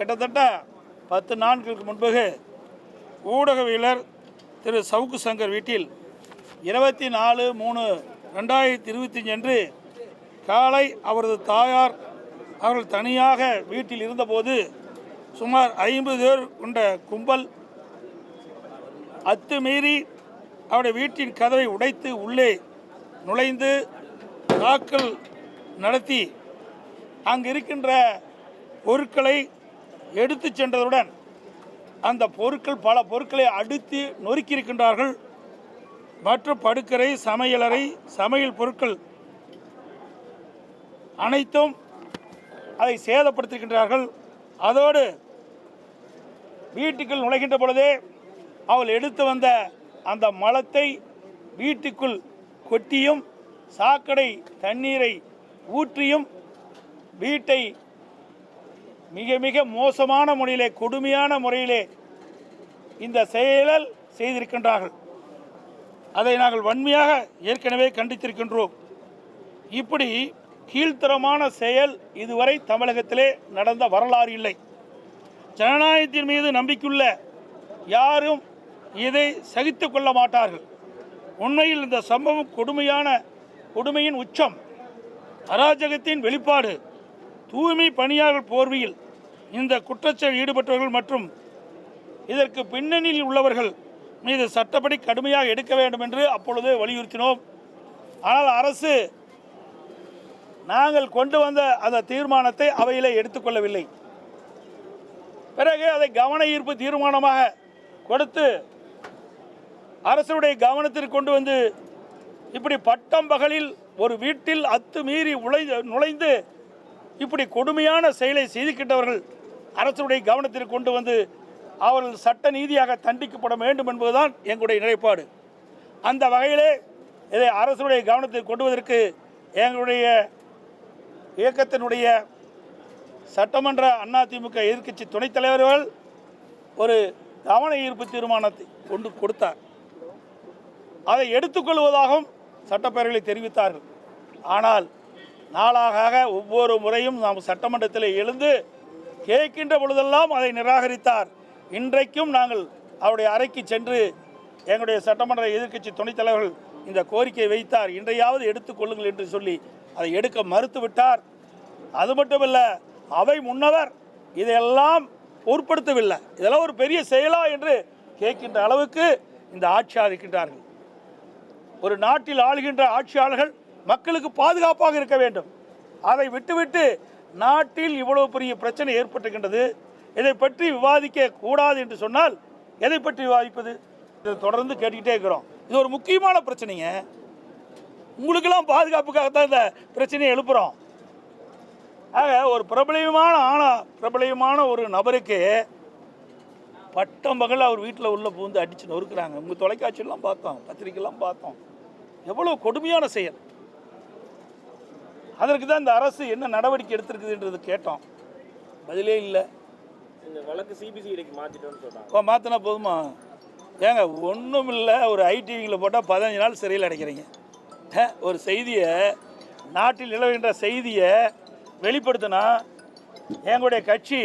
கிட்டத்தட்ட பத்து நாட்களுக்கு முன்பு ஊடகவியலர் திரு சவுக்கு சங்கர் வீட்டில் இருபத்தி நாலு மூணு ரெண்டாயிரத்தி இருபத்தஞ்சு அன்று காலை அவரது தாயார் அவர்கள் தனியாக வீட்டில் இருந்தபோது சுமார் ஐம்பது பேர் கொண்ட கும்பல் அத்துமீறி அவருடைய வீட்டின் கதவை உடைத்து உள்ளே நுழைந்து தாக்கல் நடத்தி அங்கு இருக்கின்ற பொருட்களை எடுத்து சென்றதுடன் அந்த பொருட்கள் பல பொருட்களை அடுத்து நொறுக்கியிருக்கின்றார்கள். மற்றும் படுக்கரை சமையலறை சமையல் பொருட்கள் அனைத்தும் அதை சேதப்படுத்துகின்றார்கள் அதோடு வீட்டுக்குள் நுழைகின்ற பொழுதே அவள் எடுத்து வந்த அந்த மலத்தை வீட்டுக்குள் கொட்டியும் சாக்கடை தண்ணீரை ஊற்றியும் வீட்டை மிக மிக மோசமான முறையிலே கொடுமையான முறையிலே இந்த செயலல் செய்திருக்கின்றார்கள். அதை நாங்கள் வன்மையாக ஏற்கனவே கண்டித்திருக்கின்றோம். இப்படி கீழ்த்தரமான செயல் இதுவரை தமிழகத்திலே நடந்த வரலாறு இல்லை. ஜனநாயகத்தின் மீது நம்பிக்கையுள்ள யாரும் இதை சகித்து கொள்ள மாட்டார்கள். உண்மையில் இந்த சம்பவம் கொடுமையான கொடுமையின் உச்சம் அராஜகத்தின் வெளிப்பாடு தூய்மை பணியாளர் போர்வையில் இந்த குற்றச்செயல் ஈடுபட்டவர்கள் மற்றும் இதற்கு பின்னணியில் உள்ளவர்கள் மீது சட்டப்படி கடுமையாக எடுக்க வேண்டும் என்று அப்பொழுது வலியுறுத்தினோம். ஆனால் அரசு நாங்கள் கொண்டு வந்த அந்த தீர்மானத்தை அவையிலே எடுத்துக்கொள்ளவில்லை பிறகு அதை கவன ஈர்ப்பு தீர்மானமாக கொடுத்து அரசுடைய கவனத்திற்கு கொண்டு வந்து இப்படி பட்டம் பகலில் ஒரு வீட்டில் அத்துமீறி உழை நுழைந்து இப்படி கொடுமையான செயலை செய்துக்கிட்டவர்கள் அரசுடைய கவனத்திற்கு கொண்டு வந்து அவர்கள் சட்ட நீதியாக தண்டிக்கப்பட வேண்டும் என்பதுதான் எங்களுடைய நிலைப்பாடு. அந்த வகையிலே இதை அரசுடைய கவனத்திற்கு கொண்டுவதற்கு எங்களுடைய இயக்கத்தினுடைய சட்டமன்ற அதிமுக எதிர்க்கட்சி துணைத் தலைவர்கள் ஒரு கவன ஈர்ப்பு தீர்மானத்தை கொண்டு கொடுத்தார். அதை எடுத்துக்கொள்வதாகவும் சட்டப்பேரவையில் தெரிவித்தார்கள். ஆனால் நாளாக ஒவ்வொரு முறையும் நாம் சட்டமன்றத்தில் எழுந்து கேட்கின்ற பொழுதெல்லாம் அதை நிராகரித்தார். இன்றைக்கும் நாங்கள் அவருடைய அறைக்கு சென்று எங்களுடைய சட்டமன்ற எதிர்க்கட்சி துணைத் தலைவர்கள் இந்த கோரிக்கையை வைத்தார். இன்றையாவது எடுத்துக்கொள்ளுங்கள் என்று சொல்லி அதை எடுக்க மறுத்துவிட்டார். அது மட்டுமல்ல அவை முன்னவர் இதையெல்லாம் பொருட்படுத்தவில்லை. இதெல்லாம் ஒரு பெரிய செயலா என்று கேட்கின்ற அளவுக்கு இந்த ஆட்சி ஆதிக்கின்றார்கள். ஒரு நாட்டில் ஆளுகின்ற ஆட்சியாளர்கள் மக்களுக்கு பாதுகாப்பாக இருக்க வேண்டும். அதை விட்டுவிட்டு நாட்டில் இவ்வளவு பெரிய பிரச்சனை ஏற்பட்டுகின்றது இதை பற்றி விவாதிக்க கூடாது என்று சொன்னால் எதை பற்றி விவாதிப்பது? இதை தொடர்ந்து கேட்டுக்கிட்டே இருக்கிறோம். இது ஒரு முக்கியமான பிரச்சனைங்க. உங்களுக்கெல்லாம் பாதுகாப்புக்காகத்தான் இந்த பிரச்சனையை எழுப்புகிறோம் ஆக ஒரு பிரபலயமான ஆனா பிரபலயமான ஒரு நபருக்கு பட்டம் பகல் அவர் வீட்டில் உள்ள பூந்து அடித்து நொறுக்கிறாங்க. உங்கள் தொலைக்காட்சியெல்லாம் பார்த்தோம் பத்திரிக்கைலாம் பார்த்தோம். எவ்வளோ கொடுமையான செயல். அதற்கு தான் இந்த அரசு என்ன நடவடிக்கை எடுத்திருக்குதுன்றது கேட்டோம். பதிலே இல்லை. இந்த வழக்கு சிபிசிஐடிக்கு மாத்திட்டோம்னு சொல்றாங்க இப்போ மாற்றினா போதுமா? ஏங்க ஒன்றும் இல்லை ஒரு ஐடிவிங்கில் போட்டால் பதினஞ்சு நாள் சிறையில் அடைக்கிறீங்க. ஒரு செய்தியை நாட்டில் நிலவுகின்ற செய்தியை வெளிப்படுத்தினா எங்களுடைய கட்சி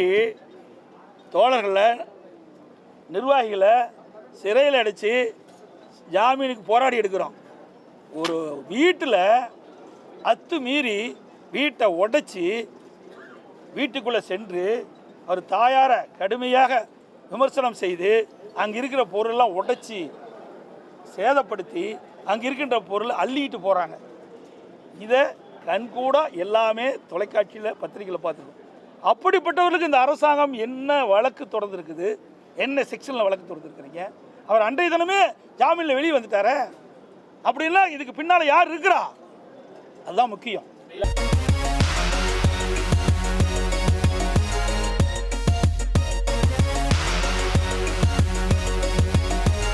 தோழர்களை நிர்வாகிகளை சிறையில் அடைச்சி ஜாமீனுக்கு போராடி எடுக்கிறோம். ஒரு வீட்டில் அத்து மீறி வீட்டை உடைச்சி வீட்டுக்குள்ளே சென்று அவர் தாயாரை கடுமையாக விமர்சனம் செய்து அங்கே இருக்கிற பொருளெல்லாம் உடைச்சி சேதப்படுத்தி அங்கே இருக்கின்ற பொருளை அள்ளிட்டு போகிறாங்க இதை கண்கூட எல்லாமே தொலைக்காட்சியில் பத்திரிக்கையில் பார்த்துருக்கோம். அப்படிப்பட்டவர்களுக்கு இந்த அரசாங்கம் என்ன வழக்கு தொடர்ந்துருக்குது? என்ன செக்ஷனில் வழக்கு தொடர்ந்துருக்குறீங்க? அவர் அன்றைய தினமே ஜாமீனில் வெளியே வந்துட்டார. அப்படின்னா இதுக்கு பின்னால் யார் இருக்கிறா? அதுதான் முக்கியம்.